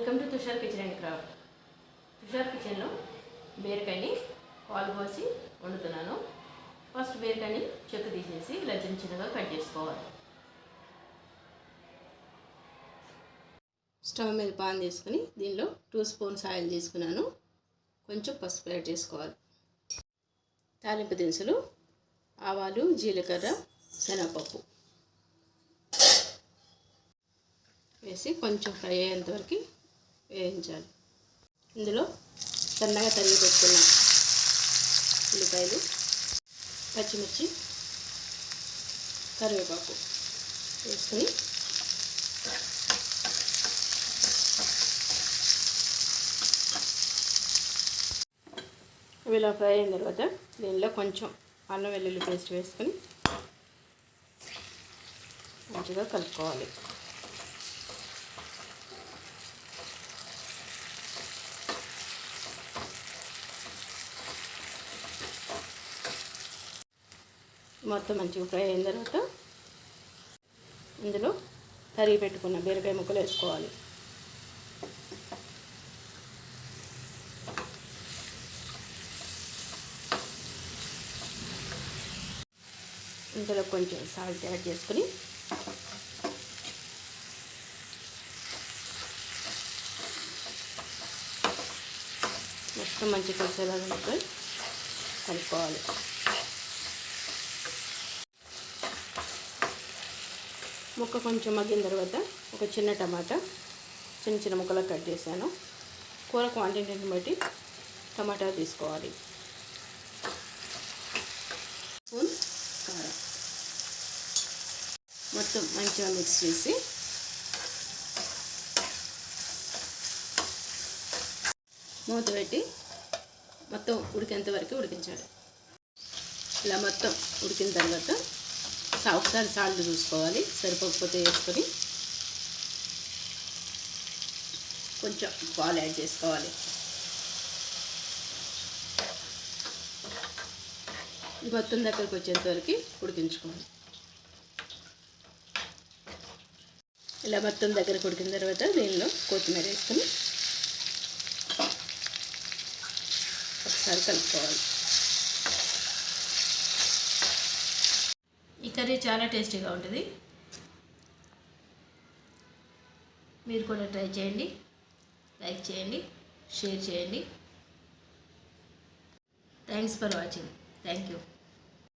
Welcome to Tushar kitchen and craft. Tushar కిచెన్లో బీరకాయని పాలు పోసి వండుతున్నాను. ఫస్ట్ బీరకాయని చెక్కు తీసేసి ఇలా చిన్న చిన్నగా కట్ చేసుకోవాలి. స్టవ్ మీద పాన్ తీసుకుని దీనిలో టూ స్పూన్స్ ఆయిల్ తీసుకున్నాను. కొంచెం పసుపు యాడ్ చేసుకోవాలి. తాలింపు దినుసులు ఆవాలు జీలకర్ర శనగపప్పు వేసి కొంచెం ఫ్రై అయ్యేంత వరకు వేయించాలి. ఇందులో సన్నగా తరిగి పెట్టుకున్న ఉల్లిపాయలు పచ్చిమిర్చి కరివేపాకు వేసుకుని ఇవి ఇలా ఫ్రై అయిన తర్వాత దీనిలో కొంచెం అల్లం వెల్లుల్లి పేస్ట్ వేసుకొని మంచిగా కలుపుకోవాలి. మొత్తం మంచిగా ఫ్రై అయిన తర్వాత ఇందులో తరిగి పెట్టుకున్న బీరకాయ ముక్కలు వేసుకోవాలి. ఇందులో కొంచెం సాల్ట్ యాడ్ చేసుకుని మొత్తం మంచి కలిసేలాగా కలుపుకోవాలి. ముక్క కొంచెం మగ్గిన తర్వాత ఒక చిన్న టమాటా చిన్న చిన్న ముక్కలు కట్ చేశాను. కూర క్వాంటిటీని బట్టి టమాటా తీసుకోవాలి. స్పూన్ కారం. మొత్తం మంచిగా మిక్స్ చేసి మూత పెట్టి మొత్తం ఉడికేంత వరకు ఉడికించాలి. ఇలా మొత్తం ఉడికిన తర్వాత ఒకసారి సాల్ట్ చూసుకోవాలి సరిపోకపోతే వేసుకొని కొంచెం పాలు యాడ్ చేసుకోవాలి. మొత్తం దగ్గరకు వచ్చేంత వరకు ఉడికించుకోవాలి. ఇలా మొత్తం దగ్గర ఉడికిన తర్వాత దీనిలో కొత్తిమీర వేసుకొని ఒకసారి కలుపుకోవాలి. కర్రీ చాలా టేస్టీగా ఉంటుంది. మీరు కూడా ట్రై చేయండి. లైక్ చేయండి షేర్ చేయండి. Thanks for watching. Thank you.